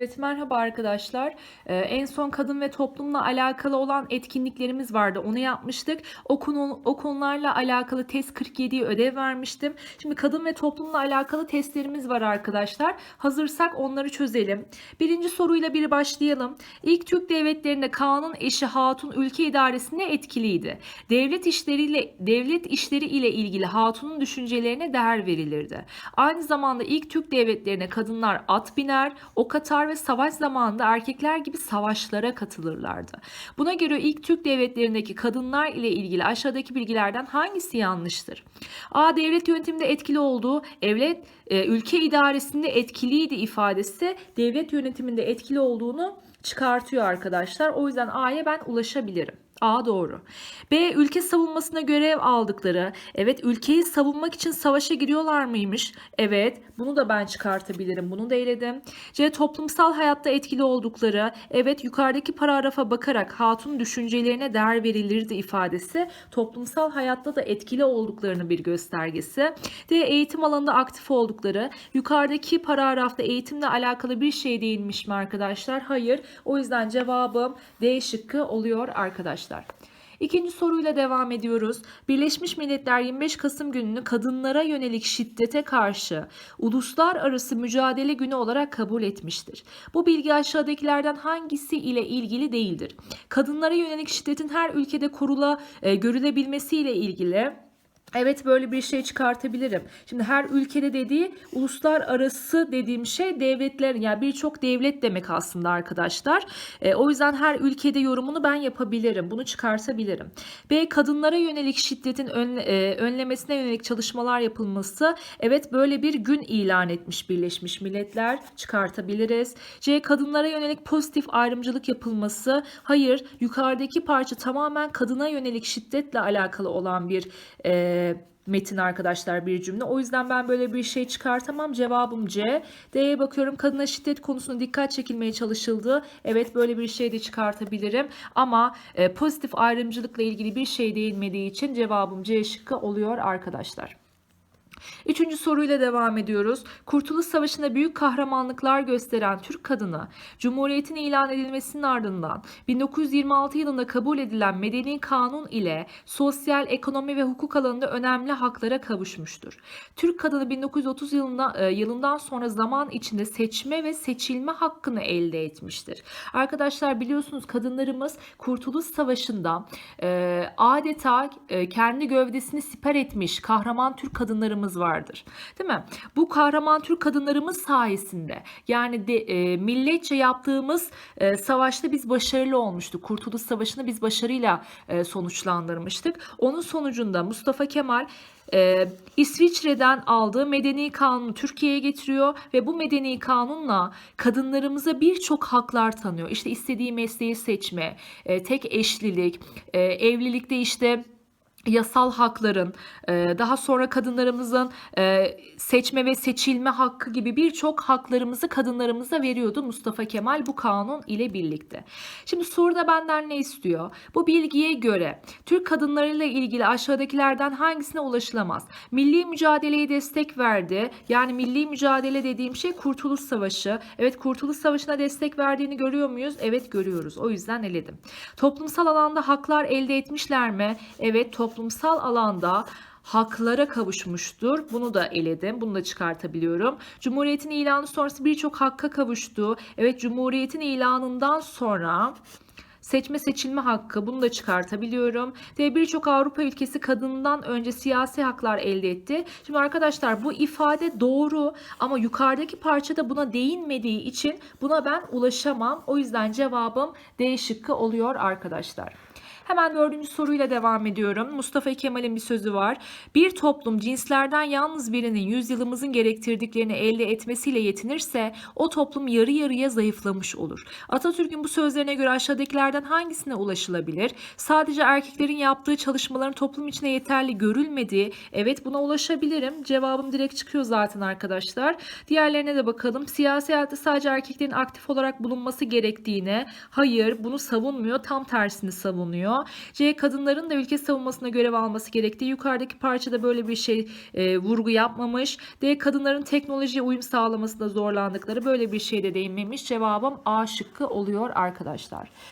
Evet, merhaba arkadaşlar. Ee, en son kadın ve toplumla alakalı olan etkinliklerimiz vardı. Onu yapmıştık. O, konu, o konularla alakalı test 47'yi ödev vermiştim. Şimdi kadın ve toplumla alakalı testlerimiz var arkadaşlar. Hazırsak onları çözelim. Birinci soruyla bir başlayalım. İlk Türk devletlerinde kanun eşi hatun ülke idaresinde etkiliydi. Devlet işleriyle devlet işleri ile ilgili hatunun düşüncelerine değer verilirdi. Aynı zamanda ilk Türk devletlerine kadınlar at biner, ok atar ve savaş zamanında erkekler gibi savaşlara katılırlardı. Buna göre ilk Türk devletlerindeki kadınlar ile ilgili aşağıdaki bilgilerden hangisi yanlıştır? A. Devlet yönetiminde etkili olduğu, evlet, e, ülke idaresinde etkiliydi ifadesi devlet yönetiminde etkili olduğunu çıkartıyor arkadaşlar. O yüzden A'ya ben ulaşabilirim. A doğru. B ülke savunmasına görev aldıkları. Evet ülkeyi savunmak için savaşa giriyorlar mıymış? Evet bunu da ben çıkartabilirim. Bunu da eledim. C toplumsal hayatta etkili oldukları. Evet yukarıdaki paragrafa bakarak hatun düşüncelerine değer verilirdi ifadesi. Toplumsal hayatta da etkili olduklarını bir göstergesi. D eğitim alanında aktif oldukları. Yukarıdaki paragrafta eğitimle alakalı bir şey değinmiş mi arkadaşlar? Hayır. O yüzden cevabım D şıkkı oluyor arkadaşlar. İkinci soruyla devam ediyoruz. Birleşmiş Milletler 25 Kasım gününü kadınlara yönelik şiddete karşı uluslararası mücadele günü olarak kabul etmiştir. Bu bilgi aşağıdakilerden hangisi ile ilgili değildir? Kadınlara yönelik şiddetin her ülkede korula e, görülebilmesi ile ilgili Evet böyle bir şey çıkartabilirim. Şimdi her ülkede dediği uluslararası dediğim şey devletlerin yani birçok devlet demek aslında arkadaşlar. E, o yüzden her ülkede yorumunu ben yapabilirim. Bunu çıkartabilirim. B kadınlara yönelik şiddetin ön, e, önlemesine yönelik çalışmalar yapılması. Evet böyle bir gün ilan etmiş Birleşmiş Milletler. Çıkartabiliriz. C kadınlara yönelik pozitif ayrımcılık yapılması. Hayır yukarıdaki parça tamamen kadına yönelik şiddetle alakalı olan bir e, metin arkadaşlar bir cümle. O yüzden ben böyle bir şey çıkartamam. Cevabım C. D'ye bakıyorum. Kadına şiddet konusunda dikkat çekilmeye çalışıldı. Evet böyle bir şey de çıkartabilirim. Ama e, pozitif ayrımcılıkla ilgili bir şey değinmediği için cevabım C şıkkı oluyor arkadaşlar. Üçüncü soruyla devam ediyoruz. Kurtuluş Savaşı'nda büyük kahramanlıklar gösteren Türk kadını, Cumhuriyet'in ilan edilmesinin ardından 1926 yılında kabul edilen Medeni Kanun ile sosyal, ekonomi ve hukuk alanında önemli haklara kavuşmuştur. Türk kadını 1930 yılında, e, yılından sonra zaman içinde seçme ve seçilme hakkını elde etmiştir. Arkadaşlar biliyorsunuz kadınlarımız Kurtuluş Savaşı'nda e, adeta e, kendi gövdesini siper etmiş kahraman Türk kadınlarımız vardır. Değil mi? Bu kahraman Türk kadınlarımız sayesinde yani de, e, milletçe yaptığımız e, savaşta biz başarılı olmuştuk. Kurtuluş Savaşı'nı biz başarıyla e, sonuçlandırmıştık. Onun sonucunda Mustafa Kemal e, İsviçre'den aldığı medeni kanunu Türkiye'ye getiriyor ve bu medeni kanunla kadınlarımıza birçok haklar tanıyor. İşte istediği mesleği seçme, e, tek eşlilik, e, evlilikte işte yasal hakların, e, daha sonra kadınlarımızın e, seçme ve seçilme hakkı gibi birçok haklarımızı kadınlarımıza veriyordu Mustafa Kemal bu kanun ile birlikte. Şimdi soruda benden ne istiyor? Bu bilgiye göre Türk kadınlarıyla ilgili aşağıdakilerden hangisine ulaşılamaz? Milli mücadeleye destek verdi. Yani milli mücadele dediğim şey Kurtuluş Savaşı. Evet Kurtuluş Savaşı'na destek verdiğini görüyor muyuz? Evet görüyoruz. O yüzden eledim. Toplumsal alanda haklar elde etmişler mi? Evet toplumsal toplumsal alanda haklara kavuşmuştur. Bunu da eledim. Bunu da çıkartabiliyorum. Cumhuriyetin ilanı sonrası birçok hakka kavuştu. Evet Cumhuriyetin ilanından sonra seçme seçilme hakkı bunu da çıkartabiliyorum. Ve birçok Avrupa ülkesi kadından önce siyasi haklar elde etti. Şimdi arkadaşlar bu ifade doğru ama yukarıdaki parçada buna değinmediği için buna ben ulaşamam. O yüzden cevabım D şıkkı oluyor arkadaşlar. Hemen dördüncü soruyla devam ediyorum. Mustafa Kemal'in bir sözü var. Bir toplum cinslerden yalnız birinin yüzyılımızın gerektirdiklerini elde etmesiyle yetinirse o toplum yarı yarıya zayıflamış olur. Atatürk'ün bu sözlerine göre aşağıdakilerden hangisine ulaşılabilir? Sadece erkeklerin yaptığı çalışmaların toplum içine yeterli görülmediği. Evet buna ulaşabilirim. Cevabım direkt çıkıyor zaten arkadaşlar. Diğerlerine de bakalım. Siyasi hayatta sadece erkeklerin aktif olarak bulunması gerektiğine. Hayır bunu savunmuyor. Tam tersini savunuyor. Değinmiyor. C. Kadınların da ülke savunmasına görev alması gerektiği yukarıdaki parçada böyle bir şey e, vurgu yapmamış. D. Kadınların teknolojiye uyum sağlamasında zorlandıkları böyle bir şeyde değinmemiş. Cevabım A şıkkı oluyor arkadaşlar.